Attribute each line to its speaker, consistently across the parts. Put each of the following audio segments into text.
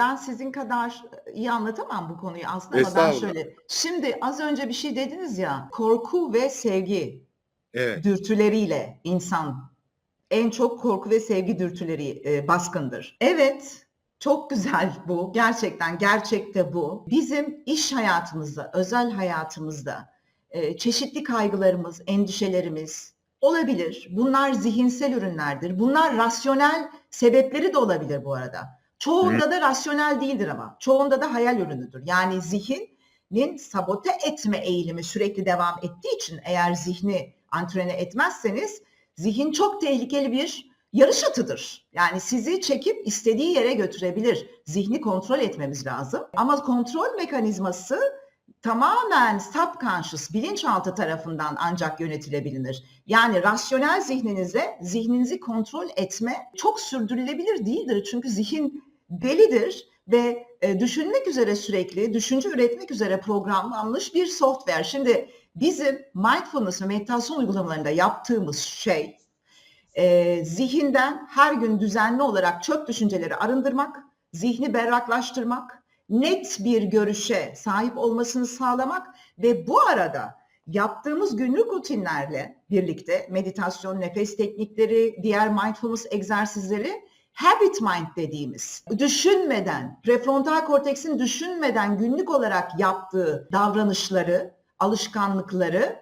Speaker 1: ben sizin kadar iyi anlatamam bu konuyu aslında ama ben şöyle. Şimdi az önce bir şey dediniz ya, korku ve sevgi
Speaker 2: Evet.
Speaker 1: dürtüleriyle insan en çok korku ve sevgi dürtüleri e, baskındır. Evet, çok güzel bu. Gerçekten, gerçekte bu. Bizim iş hayatımızda, özel hayatımızda e, çeşitli kaygılarımız, endişelerimiz olabilir. Bunlar zihinsel ürünlerdir. Bunlar rasyonel sebepleri de olabilir bu arada. Çoğunda da rasyonel değildir ama. Çoğunda da hayal ürünüdür. Yani zihnin sabote etme eğilimi sürekli devam ettiği için eğer zihni antrene etmezseniz zihin çok tehlikeli bir yarış atıdır. Yani sizi çekip istediği yere götürebilir. Zihni kontrol etmemiz lazım. Ama kontrol mekanizması tamamen subconscious, bilinçaltı tarafından ancak yönetilebilir. Yani rasyonel zihninize zihninizi kontrol etme çok sürdürülebilir değildir. Çünkü zihin delidir ve e, düşünmek üzere sürekli, düşünce üretmek üzere programlanmış bir software. Şimdi bizim mindfulness ve meditasyon uygulamalarında yaptığımız şey e, zihinden her gün düzenli olarak çöp düşünceleri arındırmak, zihni berraklaştırmak, net bir görüşe sahip olmasını sağlamak ve bu arada yaptığımız günlük rutinlerle birlikte meditasyon, nefes teknikleri, diğer mindfulness egzersizleri habit mind dediğimiz düşünmeden, prefrontal korteksin düşünmeden günlük olarak yaptığı davranışları, alışkanlıkları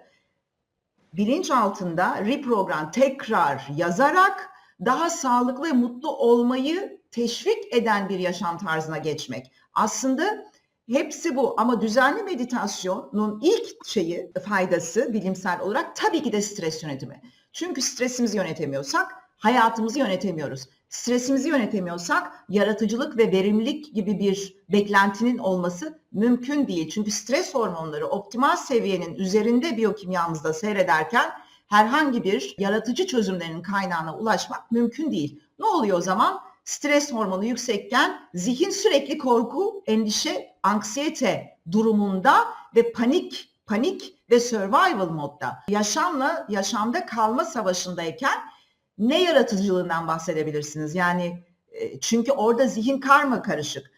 Speaker 1: bilinç altında reprogram tekrar yazarak daha sağlıklı ve mutlu olmayı teşvik eden bir yaşam tarzına geçmek. Aslında hepsi bu ama düzenli meditasyonun ilk şeyi faydası bilimsel olarak tabii ki de stres yönetimi. Çünkü stresimizi yönetemiyorsak hayatımızı yönetemiyoruz. Stresimizi yönetemiyorsak yaratıcılık ve verimlilik gibi bir beklentinin olması mümkün değil. Çünkü stres hormonları optimal seviyenin üzerinde biyokimyamızda seyrederken herhangi bir yaratıcı çözümlerin kaynağına ulaşmak mümkün değil. Ne oluyor o zaman? Stres hormonu yüksekken zihin sürekli korku, endişe, anksiyete durumunda ve panik, panik ve survival modda. Yaşamla, yaşamda kalma savaşındayken ne yaratıcılığından bahsedebilirsiniz? Yani e, çünkü orada zihin karma karışık.